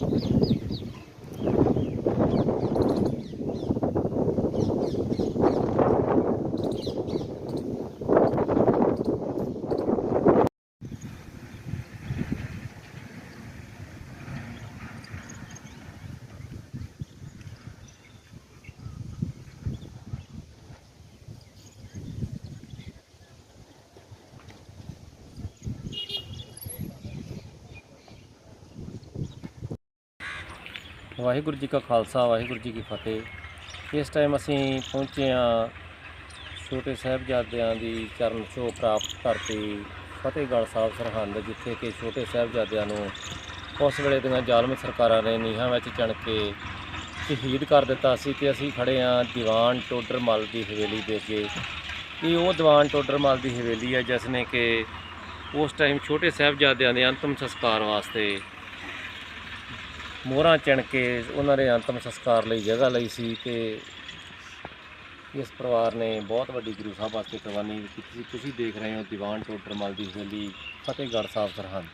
よろしくお願いします。ਵਾਹਿਗੁਰੂ ਜੀ ਕਾ ਖਾਲਸਾ, ਵਾਹਿਗੁਰੂ ਜੀ ਕੀ ਫਤਿਹ। ਇਸ ਟਾਈਮ ਅਸੀਂ ਪਹੁੰਚੇ ਹਾਂ ਛੋਟੇ ਸਾਹਿਬਜ਼ਾਦਿਆਂ ਦੀ ਚਰਨ ਛੋਹ ਪ੍ਰਾਪਤ ਧਰਤੀ ਫਤਿਹਗੜ੍ਹ ਸਾਹਿਬ ਸਰਹੰਦ, ਜਿੱਥੇ ਕਿ ਛੋਟੇ ਸਾਹਿਬਜ਼ਾਦਿਆਂ ਨੂੰ ਉਸ ਵੇਲੇ ਦੀਆਂ ਜ਼ਾਲਮ ਸਰਕਾਰਾਂ ਨੇ ਨੀਹਾਂ ਵਿੱਚ ਚਣ ਕੇ ਸ਼ਹੀਦ ਕਰ ਦਿੱਤਾ ਸੀ ਤੇ ਅਸੀਂ ਖੜੇ ਹਾਂ ਦੀਵਾਨ ਟੋਡਰ ਮੱਲ ਦੀ ਹਵੇਲੀ ਦੇ ਕੇ ਇਹ ਉਹ ਦੀਵਾਨ ਟੋਡਰ ਮੱਲ ਦੀ ਹਵੇਲੀ ਹੈ ਜਿਸ ਨੇ ਕਿ ਉਸ ਟਾਈਮ ਛੋਟੇ ਸਾਹਿਬਜ਼ਾਦਿਆਂ ਦੇ ਅੰਤਮ ਸੰਸਕਾਰ ਵਾਸਤੇ ਮੋਹਰਾਂ ਚਿਣ ਕੇ ਉਹਨਾਂ ਦੇ ਅੰਤਮ ਸੰਸਕਾਰ ਲਈ ਜਗ੍ਹਾ ਲਈ ਸੀ ਤੇ ਇਸ ਪਰਿਵਾਰ ਨੇ ਬਹੁਤ ਵੱਡੀ ਗੁਰੂ ਸਾਹਿਬ ਵਾਸਤੇ ਕੁਰਬਾਨੀ ਕੀਤੀ ਸੀ। ਤੁਸੀਂ ਦੇਖ ਰਹੇ ਹੋ ਦੀਵਾਨ ਟੋਡਰਮਲ ਦੀ ਹਵੇਲੀ, ਫਤਿਹਗੜ੍ਹ ਸਾਹਿਬ ਸਰਹੰਦ।